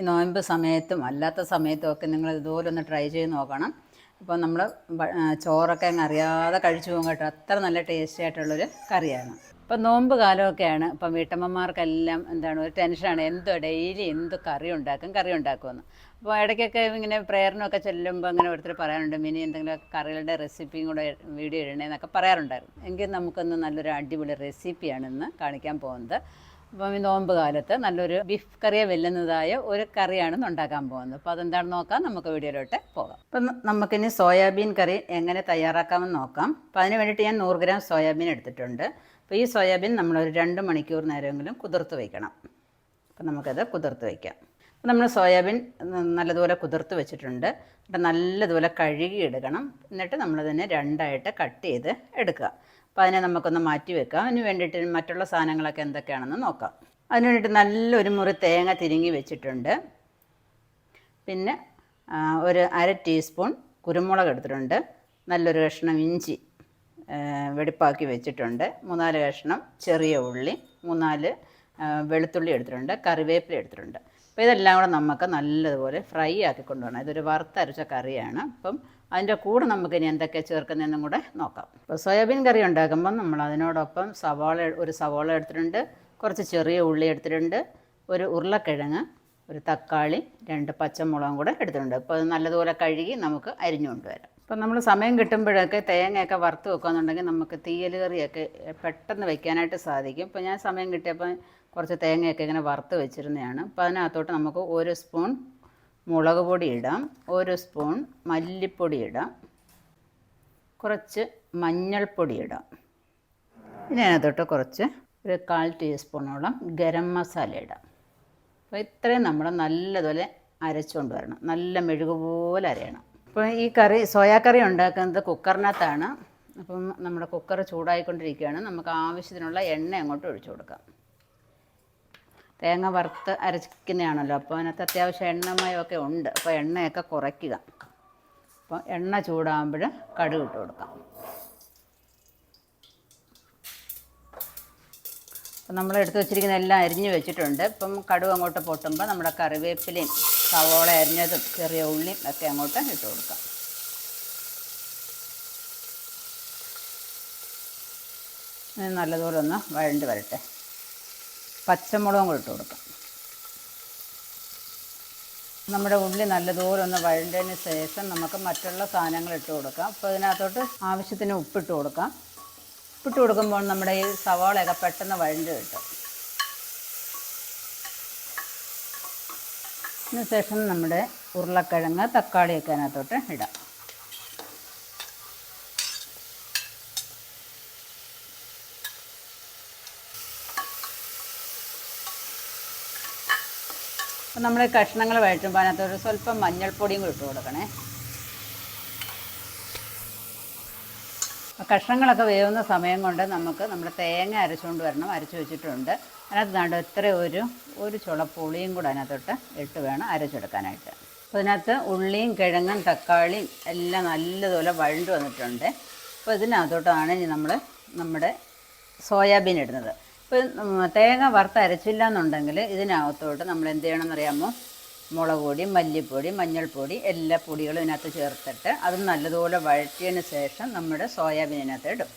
ഈ നോയമ്പ് സമയത്തും അല്ലാത്ത സമയത്തും ഒക്കെ നിങ്ങൾ ഇതുപോലെ ഒന്ന് ട്രൈ ചെയ്ത് നോക്കണം. അപ്പോൾ നമ്മൾ ചോറൊക്കെ അങ്ങ് അറിയാതെ കഴിച്ചു പോകും കേട്ടോ. അത്ര നല്ല ടേസ്റ്റി ആയിട്ടുള്ളൊരു കറിയാണ്. ഇപ്പം നോമ്പ് കാലമൊക്കെയാണ്. ഇപ്പം വീട്ടമ്മമാർക്കെല്ലാം എന്താണ് ഒരു ടെൻഷനാണ്. എന്തോ ഡെയിലി എന്ത് കറി ഉണ്ടാക്കും കറി ഉണ്ടാക്കുമെന്ന്. അപ്പോൾ ഇടയ്ക്കൊക്കെ ഇങ്ങനെ പ്രേയറിനൊക്കെ ചെല്ലുമ്പോൾ അങ്ങനെ ഓരോരുത്തർ പറയാറുണ്ട് മിനി എന്തെങ്കിലും കറികളുടെ റെസിപ്പിയും കൂടെ വീഡിയോ ഇടണേന്നൊക്കെ പറയാറുണ്ടായിരുന്നു. എങ്കിൽ നമുക്കൊന്ന് നല്ലൊരു അടിപൊളി റെസിപ്പിയാണ് ഇന്ന് കാണിക്കാൻ പോകുന്നത്. നോമ്പ് കാലത്ത് നല്ലൊരു ബീഫ് കറിയെ വെല്ലുന്നതായ ഒരു കറിയാണ് ഉണ്ടാക്കാൻ പോകുന്നത്. അപ്പോൾ അതെന്താണെന്ന് നോക്കാം. നമുക്ക് വീഡിയോയിലോട്ട് പോകാം. അപ്പം നമുക്കിനി സോയാബീൻ കറി എങ്ങനെ തയ്യാറാക്കാമെന്ന് നോക്കാം. അപ്പോൾ അതിന് വേണ്ടിയിട്ട് ഞാൻ നൂറ് ഗ്രാം സോയാബീൻ എടുത്തിട്ടുണ്ട്. അപ്പോൾ ഈ സോയാബീൻ നമ്മളൊരു രണ്ട് മണിക്കൂർ നേരമെങ്കിലും കുതിർത്ത് വയ്ക്കണം അപ്പം നമുക്കത് കുതിർത്ത് വയ്ക്കാം അപ്പം നമ്മൾ സോയാബീൻ നല്ലതുപോലെ കുതിർത്ത് വെച്ചിട്ടുണ്ട്. എന്നിട്ട് നല്ലതുപോലെ കഴുകി എടുക്കണം എന്നിട്ട് നമ്മളതിനെ രണ്ടായിട്ട് കട്ട് ചെയ്ത് എടുക്കുക. അപ്പോൾ അതിനെ നമുക്കൊന്ന് മാറ്റി വെക്കാം. അതിന് വേണ്ടിയിട്ട് മറ്റുള്ള സാധനങ്ങളൊക്കെ എന്തൊക്കെയാണെന്ന് നോക്കാം. അതിന് വേണ്ടിയിട്ട് നല്ലൊരു മുറി തേങ്ങ തിരുങ്ങി വെച്ചിട്ടുണ്ട്. പിന്നെ ഒരു അര ടീസ്പൂൺ കുരുമുളക് എടുത്തിട്ടുണ്ട്. നല്ലൊരു കഷ്ണം ഇഞ്ചി വെടിപ്പാക്കി വെച്ചിട്ടുണ്ട്. മൂന്നാൽ കഷ്ണം ചെറിയ ഉള്ളി മൂന്നാൽ വെളുത്തുള്ളി എടുത്തിട്ടുണ്ട് കറിവേപ്പില എടുത്തിട്ടുണ്ട്. അപ്പോൾ ഇതെല്ലാം കൂടെ നമുക്ക് നല്ലതുപോലെ ഫ്രൈ ആക്കി കൊണ്ടുപോകണം ഇതൊരു വറുത്തരച്ച കറിയാണ്. അപ്പം അതിന്റെ കൂടെ നമുക്ക് ഇനി എന്തൊക്കെ ചേർക്കുന്നതെന്നും കൂടെ നോക്കാം. അപ്പോൾ സോയാബീൻ കറി ഉണ്ടാക്കുമ്പം നമ്മൾ അതിനോടൊപ്പം സവാള ഒരു സവാള എടുത്തിട്ടുണ്ട് കുറച്ച് ചെറിയ ഉള്ളി എടുത്തിട്ടുണ്ട് ഒരു ഉരുളക്കിഴങ്ങ് ഒരു തക്കാളി രണ്ട് പച്ചമുളകും കൂടെ എടുത്തിട്ടുണ്ട്. അപ്പോൾ അത് നല്ലതുപോലെ കഴുകി നമുക്ക് അരിഞ്ഞു കൊണ്ടുവരാം. അപ്പം നമ്മൾ സമയം കിട്ടുമ്പോഴൊക്കെ തേങ്ങയൊക്കെ വറുത്ത് വെക്കുകയെന്നുണ്ടെങ്കിൽ നമുക്ക് തീയൽ കറിയൊക്കെ പെട്ടെന്ന് വെക്കാനായിട്ട് സാധിക്കും. ഇപ്പോൾ ഞാൻ സമയം കിട്ടിയപ്പോൾ കുറച്ച് തേങ്ങയൊക്കെ ഇങ്ങനെ വറുത്ത് വെച്ചിരുന്നതാണ്. അപ്പോൾ അതിനകത്തോട്ട് നമുക്ക് ഒരു സ്പൂൺ മുളക് പൊടി ഇടാം. ഒരു സ്പൂൺ മല്ലിപ്പൊടി ഇടാം. കുറച്ച് മഞ്ഞൾപ്പൊടി ഇടാം. ഇനി അതിനകത്തോട്ട് കുറച്ച് ഒരു കാൽ ടീസ്പൂണോളം ഗരം മസാല ഇടാം. അപ്പോൾ ഇത്രയും നമ്മൾ നല്ലതുപോലെ അരച്ചുകൊണ്ട് വരണം. നല്ല മെഴുക് പോലെ അരയണം. അപ്പോൾ ഈ കറി സോയാ കറി ഉണ്ടാക്കുന്നത് കുക്കറിനകത്താണ്. അപ്പം നമ്മുടെ കുക്കർ ചൂടായിക്കൊണ്ടിരിക്കുകയാണ്. നമുക്ക് ആവശ്യത്തിനുള്ള എണ്ണ അങ്ങോട്ട് ഒഴിച്ചു കൊടുക്കാം. തേങ്ങ വറുത്ത് അരച്ചിക്കുന്നതാണല്ലോ അപ്പോൾ അതിനകത്ത് അത്യാവശ്യം എണ്ണമയമൊക്കെ ഉണ്ട്. അപ്പോൾ എണ്ണയൊക്കെ കുറയ്ക്കുക. അപ്പോൾ എണ്ണ ചൂടാകുമ്പോൾ കടുക് ഇട്ട് കൊടുക്കാം. അപ്പം നമ്മൾ എടുത്ത് വെച്ചിരിക്കുന്ന എല്ലാം അരിഞ്ഞ് വെച്ചിട്ടുണ്ട്. ഇപ്പം കടുക് അങ്ങോട്ട് പൊട്ടുമ്പോൾ നമ്മുടെ കറിവേപ്പിലയും സവോള അരിഞ്ഞതും ചെറിയ ഉള്ളിയും ഒക്കെ അങ്ങോട്ട് ഇട്ട് കൊടുക്കാം. നല്ലതുപോലെ ഒന്ന് വഴണ്ട് വരട്ടെ. പച്ചമുളകും കൂടി ഇട്ട് കൊടുക്കാം. നമ്മുടെ ഉള്ളി നല്ലതുപോലെ ഒന്ന് വഴണ്ടതിന് ശേഷം നമുക്ക് മറ്റുള്ള സാധനങ്ങൾ ഇട്ട് കൊടുക്കാം. അപ്പോൾ അതിനകത്തോട്ട് ആവശ്യത്തിന് ഉപ്പിട്ട് കൊടുക്കാം. ഉപ്പിട്ട് കൊടുക്കുമ്പോൾ നമ്മുടെ ഈ സവാളയൊക്കെ പെട്ടെന്ന് വഴണ്ട് കിട്ടും. അതിനുശേഷം നമ്മുടെ ഉരുളക്കിഴങ്ങ് തക്കാളിയൊക്കെ അതിനകത്തോട്ട് ഇടാം. അപ്പം നമ്മൾ കഷ്ണങ്ങൾ വഴറ്റുമ്പോൾ അതിനകത്തൊരു സ്വല്പം മഞ്ഞൾപ്പൊടിയും കൂടി ഇട്ട് കൊടുക്കണേ. അപ്പോൾ കഷ്ണങ്ങളൊക്കെ വേവുന്ന സമയം കൊണ്ട് നമുക്ക് നമ്മൾ തേങ്ങ അരച്ചുകൊണ്ട് വരണം. അരച്ചു വെച്ചിട്ടുണ്ട്. അതിനകത്ത് നാണ്ട് ഇത്ര ഒരു ഒരു ചുള പുളിയും കൂടെ അതിനകത്തോട്ട് ഇട്ട് വേണം അരച്ചെടുക്കാനായിട്ട്. അപ്പോൾ ഇതിനകത്ത് ഉള്ളിയും കിഴങ്ങും തക്കാളിയും എല്ലാം നല്ലതുപോലെ വഴണ്ടു വന്നിട്ടുണ്ട്. അപ്പോൾ ഇതിനകത്തോട്ടാണ് ഇനി നമ്മൾ നമ്മുടെ സോയാബീൻ ഇടുന്നത്. ഇപ്പോൾ തേങ്ങ വറുത്ത് അരച്ചില്ല എന്നുണ്ടെങ്കിൽ ഇതിനകത്തോട്ട് നമ്മൾ എന്ത് ചെയ്യണമെന്ന് അറിയാമോ? മുളക് പൊടി മല്ലിപ്പൊടി മഞ്ഞൾപ്പൊടി എല്ലാ പൊടികളും ഇതിനകത്ത് ചേർത്തിട്ട് അത് നല്ലതുപോലെ വഴറ്റിയതിന് ശേഷം നമ്മുടെ സോയാബീൻ ഇതിനകത്ത് ഇടും.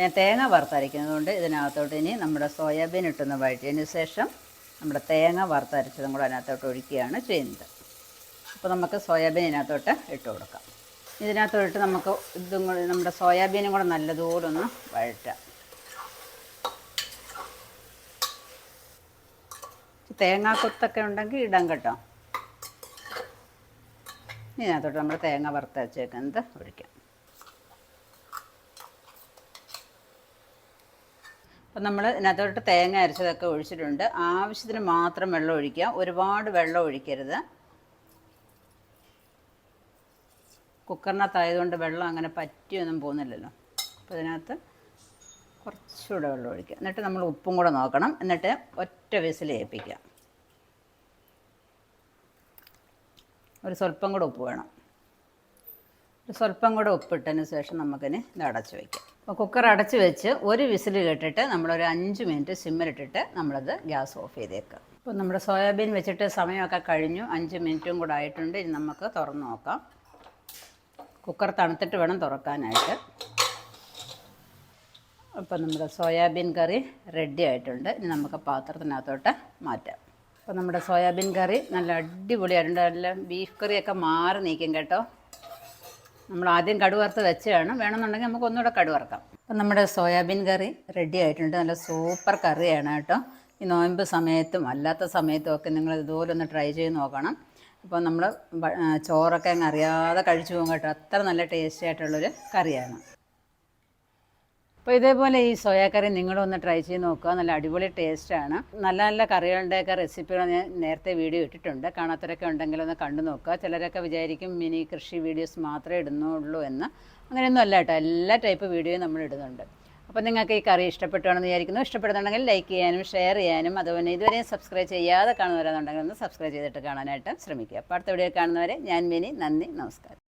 ഞാൻ തേങ്ങ വറുത്തരയ്ക്കുന്നത് കൊണ്ട് ഇതിനകത്തോട്ട് ഇനി നമ്മുടെ സോയാബീൻ ഇട്ടൊന്ന് വഴറ്റിയതിന് ശേഷം നമ്മുടെ തേങ്ങ വറുത്തരച്ചതും കൂടെ അതിനകത്തോട്ട് ഒഴിക്കുകയാണ് ചെയ്യുന്നത്. അപ്പോൾ നമുക്ക് സോയാബീൻ ഇതിനകത്തോട്ട് ഇട്ട് കൊടുക്കാം. ഇതിനകത്തോട്ട് നമുക്ക് ഇതും കൂടി നമ്മുടെ സോയാബീനും കൂടെ നല്ലതുപോലെ ഒന്ന് വഴറ്റാം. തേങ്ങാക്കൊത്തൊക്കെ ഉണ്ടെങ്കിൽ ഇടാം കേട്ടോ. ഇതിനകത്തോട്ട് നമ്മൾ തേങ്ങ വറുത്തരച്ചേക്കുന്നത് ഒഴിക്കാം. അപ്പം നമ്മൾ ഇതിനകത്തോട്ട് തേങ്ങ അരച്ചതൊക്കെ ഒഴിച്ചിട്ടുണ്ട്. ആവശ്യത്തിന് മാത്രം വെള്ളം ഒഴിക്കുക. ഒരുപാട് വെള്ളം ഒഴിക്കരുത്. കുക്കറിനകത്തായതുകൊണ്ട് വെള്ളം അങ്ങനെ പറ്റിയൊന്നും പോകുന്നില്ലല്ലോ. അപ്പോൾ ഇതിനകത്ത് കുറച്ചുകൂടെ വെള്ളം ഒഴിക്കുക. എന്നിട്ട് നമ്മൾ ഉപ്പും കൂടെ നോക്കണം. എന്നിട്ട് ഒറ്റ വിസിൽ ഏൽപ്പിക്കുക. ഒരു സ്വല്പം കൂടെ ഉപ്പ് വേണം. ഒരു സ്വല്പം കൂടെ ഉപ്പിട്ടതിന് ശേഷം നമുക്കിനി ഇത് അടച്ച് വയ്ക്കാം അപ്പോൾ കുക്കർ അടച്ച് വെച്ച് ഒരു വിസിൽ കേട്ടിട്ട് നമ്മളൊരു അഞ്ച് മിനിറ്റ് സിമ്മിലിട്ടിട്ട് നമ്മളത് ഗ്യാസ് ഓഫ് ചെയ്തേക്കുക അപ്പോൾ നമ്മുടെ സോയാബീൻ വെച്ചിട്ട് സമയമൊക്കെ കഴിഞ്ഞു. അഞ്ച് മിനിറ്റും കൂടെ ആയിട്ടുണ്ട്. ഇനി നമുക്ക് തുറന്ന് നോക്കാം. കുക്കർ തണുത്തിട്ട് വേണം തുറക്കാനായിട്ട്. അപ്പോൾ നമ്മുടെ സോയാബീൻ കറി റെഡി ആയിട്ടുണ്ട്. ഇനി നമുക്ക് പാത്രത്തിനകത്തോട്ട് മാറ്റാം. അപ്പോൾ നമ്മുടെ സോയാബീൻ കറി നല്ല അടിപൊളിയായിട്ടുണ്ട് നല്ല ബീഫ് കറിയൊക്കെ മാറി നീക്കും കേട്ടോ. നമ്മൾ ആദ്യം കടുവറുത്ത് വെച്ചതാണ്. വേണമെന്നുണ്ടെങ്കിൽ നമുക്ക് ഒന്നുകൂടെ കടുവറക്കാം. അപ്പം നമ്മുടെ സോയാബീൻ കറി റെഡി ആയിട്ടുണ്ട്. നല്ല സൂപ്പർ കറിയാണ് കേട്ടോ. ഈ നോയമ്പ് സമയത്തും അല്ലാത്ത സമയത്തും ഒക്കെ നിങ്ങൾ ഇതുപോലെ ഒന്ന് ട്രൈ ചെയ്ത് നോക്കണം. അപ്പോൾ നമ്മൾ ചോറൊക്കെ അങ്ങ് അറിയാതെ കഴിച്ചു പോകും കേട്ടോ. അത്ര നല്ല ടേസ്റ്റി ആയിട്ടുള്ളൊരു കറിയാണ്. അപ്പോൾ ഇതേപോലെ ഈ സോയാക്കറി കറി നിങ്ങളൊന്ന് ട്രൈ ചെയ്ത് നോക്കുക. നല്ല അടിപൊളി ടേസ്റ്റാണ് നല്ല നല്ല കറികളുടെയൊക്കെ റെസിപ്പികൾ ഞാൻ നേരത്തെ വീഡിയോ ഇട്ടിട്ടുണ്ട്. കാണാത്തവരൊക്കെ ഉണ്ടെങ്കിൽ ഒന്ന് കണ്ടു നോക്കുക. ചിലരൊക്കെ വിചാരിക്കും മിനി കൃഷി വീഡിയോസ് മാത്രമേ ഇടുന്നുള്ളൂ എന്ന്. അങ്ങനെയൊന്നും അല്ല കേട്ടോ. എല്ലാ ടൈപ്പ് വീഡിയോയും നമ്മൾ ഇടുന്നുണ്ട്. അപ്പോൾ നിങ്ങൾക്ക് ഈ കറി ഇഷ്ടപ്പെട്ടുവാണെന്ന് വിചാരിക്കുന്നു. ഇഷ്ടപ്പെടുന്നുണ്ടെങ്കിൽ ലൈക്ക് ചെയ്യാനും ഷെയർ ചെയ്യാനും. അതുപോലെ ഇതുവരെയും സബ്സ്ക്രൈബ് ചെയ്യാതെ കാണുന്നവരാണെന്നുണ്ടെങ്കിൽ ഒന്ന് സബ്സ്ക്രൈബ് ചെയ്തിട്ട് കാണാനായിട്ട് ശ്രമിക്കുക. അപ്പോൾ അടുത്ത വീഡിയോ കാണുന്നവരെ ഞാൻ മിനി. നന്ദി. നമസ്കാരം.